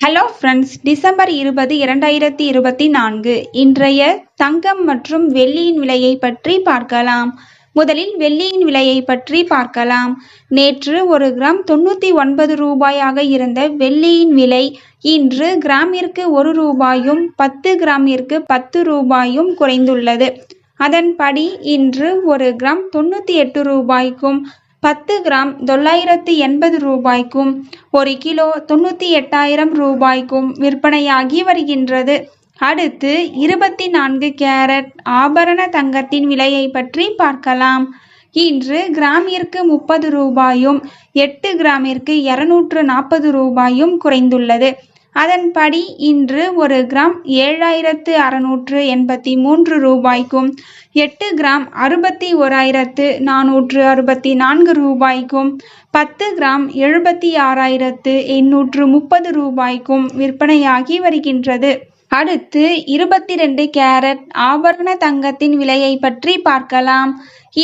Hello friends December இருபது இரண்டாயிரத்தி இருபத்தி நான்கு. இன்றைய தங்கம் மற்றும் வெள்ளியின் விலையை பற்றி பார்க்கலாம். முதலில் வெள்ளியின் விலையை பற்றி பார்க்கலாம். நேற்று ஒரு கிராம் தொண்ணூற்றி ஒன்பது ரூபாயாக இருந்த வெள்ளியின் விலை இன்று கிராமிற்கு ஒரு ரூபாயும் பத்து கிராமிற்கு பத்து ரூபாயும் குறைந்துள்ளது. அதன்படி இன்று ஒரு கிராம் தொண்ணூற்றி எட்டு ரூபாய்க்கும் பத்து கிராம் தொள்ளாயிரத்து எண்பது ரூபாய்க்கும் ஒரு கிலோ தொண்ணூற்றி எட்டாயிரம் ரூபாய்க்கும் விற்பனையாகி வருகின்றது. அடுத்து இருபத்தி நான்கு கேரட் ஆபரண தங்கத்தின் விலையை பற்றி பார்க்கலாம். இன்று கிராமிற்கு முப்பது ரூபாயும் எட்டு கிராமிற்கு இருநூற்று நாற்பது ரூபாயும் குறைந்துள்ளது. அதன்படி இன்று ஒரு கிராம் ஏழாயிரத்து அறுநூற்று எண்பத்தி மூன்று ரூபாய்க்கும் எட்டு கிராம் அறுபத்தி ஓராயிரத்து நானூற்று அறுபத்தி நான்கு ரூபாய்க்கும் பத்து கிராம் எழுபத்தி ஆறாயிரத்து எண்ணூற்று முப்பது ரூபாய்க்கும் விற்பனையாகி வருகின்றது. அடுத்து இருபத்தி ரெண்டு கேரட் ஆபரண தங்கத்தின் விலையை பற்றி பார்க்கலாம்.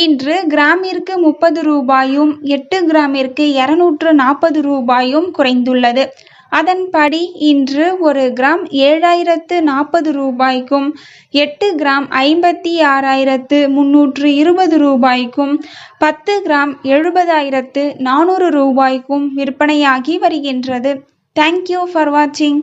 இன்று கிராமிற்கு முப்பது ரூபாயும் எட்டு கிராமிற்கு இருநூற்று நாற்பது ரூபாயும் குறைந்துள்ளது. அதன்படி இன்று ஒரு கிராம் ஏழாயிரத்து நாற்பது ரூபாய்க்கும் எட்டு கிராம் ஐம்பத்தி ஆறாயிரத்து முன்னூற்று இருபது ரூபாய்க்கும் பத்து கிராம் எழுபதாயிரத்து நானூறு ரூபாய்க்கும் விற்பனையாகி வருகின்றது. தேங்க்யூ ஃபார் வாட்சிங்